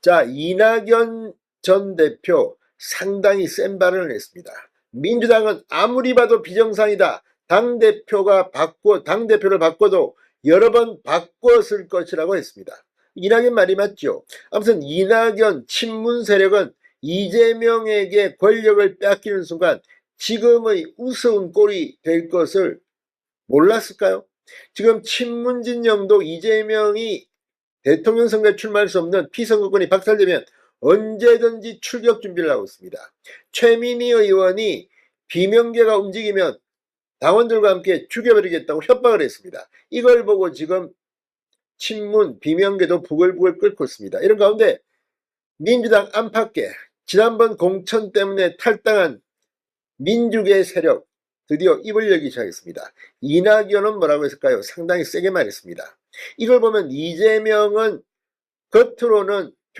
자, 이낙연 전 대표 상당히 센 발언을 했습니다. 민주당은 아무리 봐도 비정상이다. 당대표가 바꿔, 당대표를 바꿔도 여러 번 바꿨을 것이라고 했습니다. 이낙연 말이 맞죠. 아무튼 이낙연 친문 세력은 이재명에게 권력을 뺏기는 순간 지금의 우스운 꼴이 될 것을 몰랐을까요? 지금 친문 진영도 이재명이 대통령 선거에 출마할 수 없는 피선거권이 박살되면 언제든지 출격 준비를 하고 있습니다. 최민희 의원이 비명계가 움직이면 당원들과 함께 죽여버리겠다고 협박을 했습니다. 이걸 보고 지금 친문, 비명계도 부글부글 끓고 있습니다. 이런 가운데 민주당 안팎에 지난번 공천 때문에 탈당한 민주계 세력 드디어 입을 열기 시작했습니다. 이낙연은 뭐라고 했을까요? 상당히 세게 말했습니다. 이걸 보면 이재명은 겉으로는